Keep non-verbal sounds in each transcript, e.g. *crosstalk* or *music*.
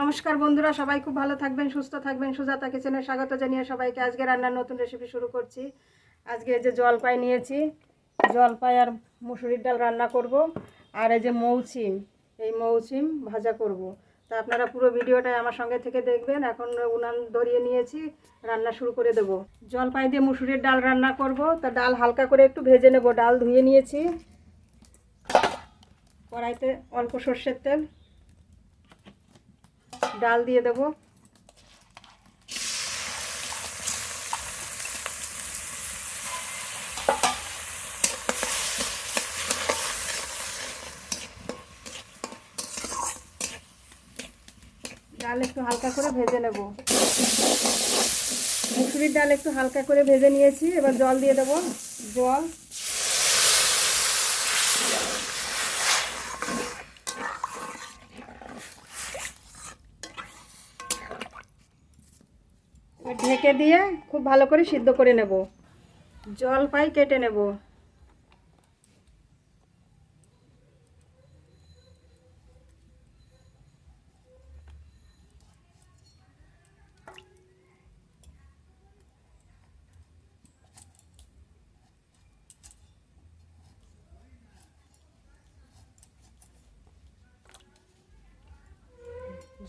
নমস্কার বন্ধুরা, সবাই খুব ভালো থাকবেন, সুস্থ থাকবেন। সুজাতা কিচেনে স্বাগত জানিয়ে সবাইকে আজকে রান্নার নতুন রেসিপি শুরু করছি। আজকে এই যে জলপাই নিয়েছি। জলপাই আর মুসুরির ডাল রান্না করব। আর এই যে মৌসিম এই মৌসিম ভাজা করব। তা আপনারা পুরো ভিডিওটাই আমার সঙ্গে থেকে দেখবেন। এখন উনান ধরিয়ে নিয়েছি, রান্না শুরু করে দেব। জলপাই দিয়ে মুসুরির ডাল রান্না করব। তা ডাল হালকা করে একটু ভেজে নেব। ডাল ধুয়ে নিয়েছি। কড়াইতে অল্প সর্ষের তেল। ডাল দিয়ে দেবো। ডাল একটু হালকা করে ভেজে নেব। মুসুরির ডাল একটু হালকা করে ভেজে নিয়েছি। এবার জল দিয়ে দেবো। জল। ঢেকে দিয়ে খুব ভালো করে সিদ্ধ করে নেব। জল পাই কেটে নেব।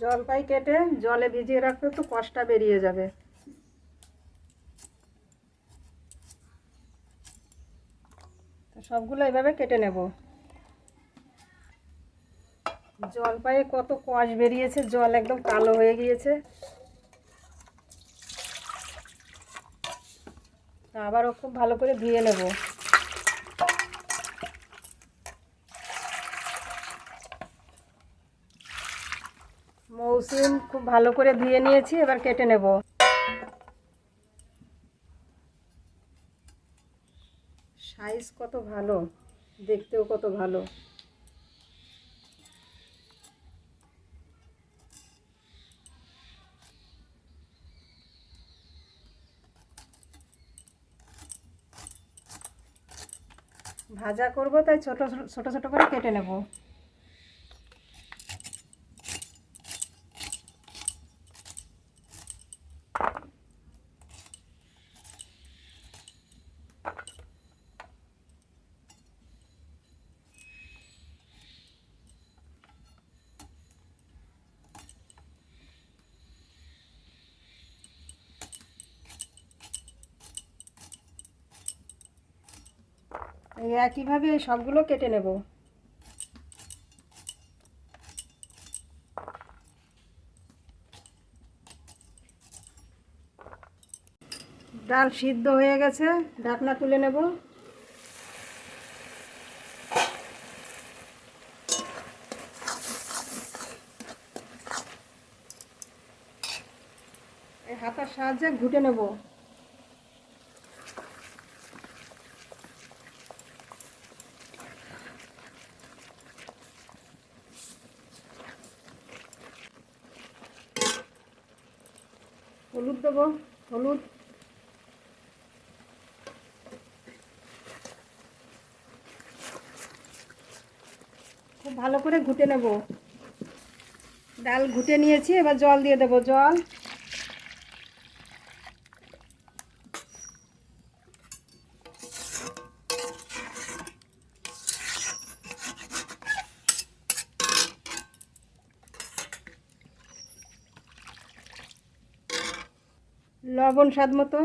জলপাই কেটে জলে ভিজিয়ে রাখলে তো কষটা বেরিয়ে যাবে। সবগুলো এভাবে কেটে নেব। জলপাইয়ে কত কষ বেরিয়েছে, জল একদম কালো হয়ে গিয়েছে। আবারও খুব ভালো করে ধুয়ে নেব। মৌসুম খুব ভালো করে ধুয়ে নিয়েছি, এবার কেটে নেব। সাইজ কত ভালো? দেখতেও কত ভালো। ভাজা করব, তাই ছোট ছোট ছোট করে কেটে নেব। এই একইভাবে এই সবগুলো কেটে নেব। ডাল সিদ্ধ হয়ে গেছে, ঢাকনা তুলে নেব। হাতার সাহায্যে ঘুটে নেব। হলুদ দেবো, হলুদ। খুব ভালো করে ঘুটে নেব। ডাল ঘুটে নিয়েছি, এবার জল দিয়ে দেবো, জল। লবণ স্বাদ মতো।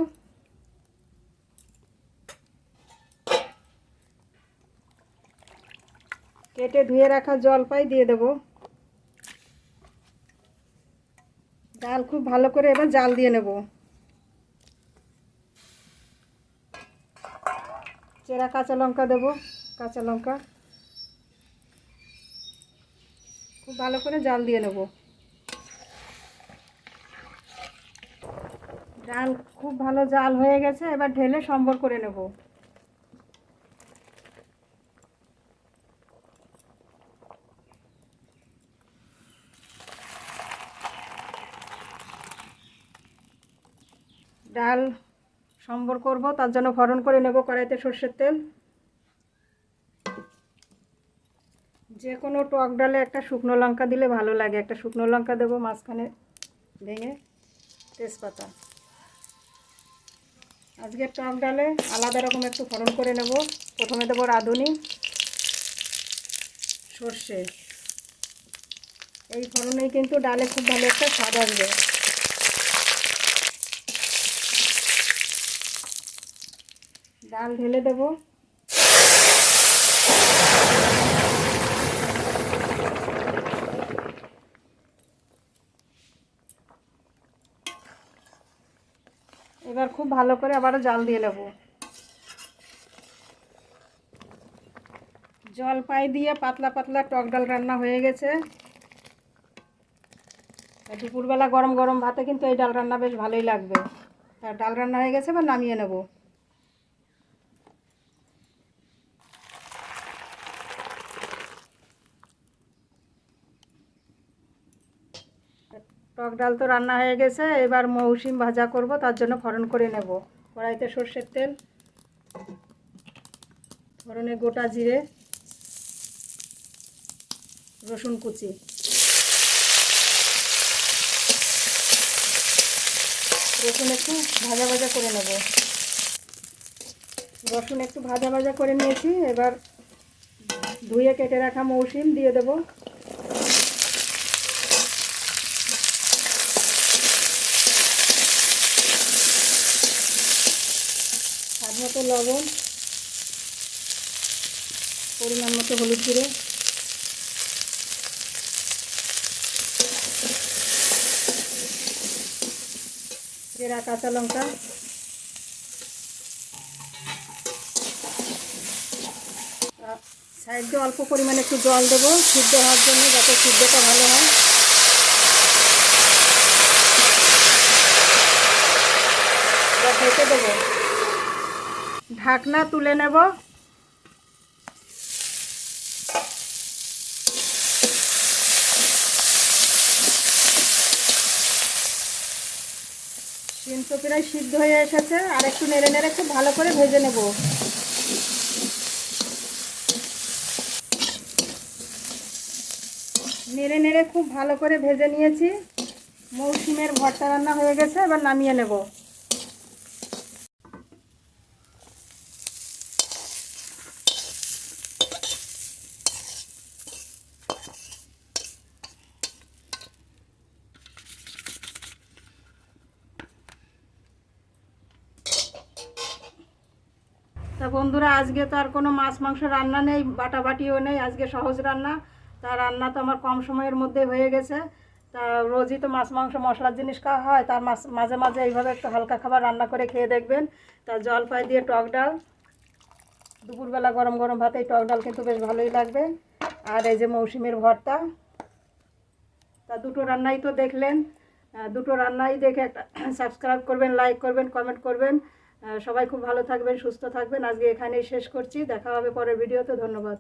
কেটে ধুয়ে রাখা জলপাই দিয়ে দেব। ডাল খুব ভালো করে এবার জাল দিয়ে নেব। চেরা কাঁচা লঙ্কা দেব, কাঁচা লঙ্কা। খুব ভালো করে জাল দিয়ে নেব। ডাল খুব ভালো জাল হয়ে গেছে, এবার ঢেলে সম্বর করে নেব। ডাল সম্বর করব, তার জন্য ফরন করে নেব কড়াইতে সর্ষের তেল। যে কোনো টক ডালে একটা শুকনো লঙ্কা দিলে ভালো লাগে। একটা শুকনো লঙ্কা দেবো, মাঝখানে ভেঙে তেজপাতা। আজকের টক ডালে আলাদা রকম একটু ফোড়ন করে নেব। প্রথমে দেবো রাঁধুনি, সর্ষে। এই ফোড়নেই কিন্তু ডালে খুব ভালো একটা স্বাদ আসবে। ডাল ঢেলে দেবো। এবার খুব ভালো করে আবারও জাল দিয়ে নেব। জলপাই দিয়ে পাতলা পাতলা টক ডাল রান্না হয়ে গেছে। দুপুরবেলা গরম গরম ভাতে কিন্তু এই ডাল রান্না বেশ ভালোই লাগবে। ডাল রান্না হয়ে গেছে বা নামিয়ে নেব। টক ডাল তো রান্না হয়ে গেছে, এবার মৌসুম ভাজা করব, তার জন্য ফোড়ন করে নেব। কড়াইতে সর্ষের তেল, ফোড়নে গোটা জিরে, রসুন কুচি। রসুন একটু ভাজা ভাজা করে নেব। রসুন একটু ভাজা ভাজা করে নিয়েছি, এবার ধুয়ে কেটে রাখা মৌসুম দিয়ে দেবো। মতো লবণ, পরিমাণ মতো হলুদ গুঁড়ো, জেরা, কাঁচা লঙ্কা, সাইড দিয়ে অল্প পরিমাণে একটু জল দেবো, সিদ্ধ হওয়ার জন্য যাতে সিদ্ধটা ভালো হয়। দেবো। ঢাকনা তুলে নেব। শিম তো প্রায় সিদ্ধ হয়ে এসেছে। আর একটু নেড়ে নেড়ে খুব ভালো করে ভেজে নেব। নেড়ে নেড়ে খুব ভালো করে ভেজে নিয়েছি। মৌসুমের ভর্তা রান্না হয়ে গেছে, এবার নামিয়ে নেব। বন্ধুরা, আজকে তো আর কোনো মাছ, মাংস রান্না নেই, বাটাবাটিও নেই, আজকে সহজ রান্না। তা রান্না তো আমার কম সময়ের মধ্যে হয়ে গেছে। তা রোজই তো মাছ, মাংস, মশলার জিনিস খাওয়া হয়, তার মাঝে মাঝে এইভাবে একটু হালকা খাবার রান্না করে খেয়ে দেখবেন। তা জলপাই দিয়ে টক ডাল। দুপুরবেলা গরম গরম ভাতে এই টক ডাল কিন্তু বেশ ভালোই লাগবে। আর এই যে মৌসুমের ভর্তা। তা দুটো রান্নাই তো দেখলেন। দুটো রান্নাই দেখে একটা *clears throat* সাবস্ক্রাইব করবেন লাইক করবেন কমেন্ট করবেন। সবাই খুব ভালো থাকবেন, সুস্থ থাকবেন। আজকে এখানেই শেষ করছি। দেখা হবে পরের ভিডিওতে। ধন্যবাদ।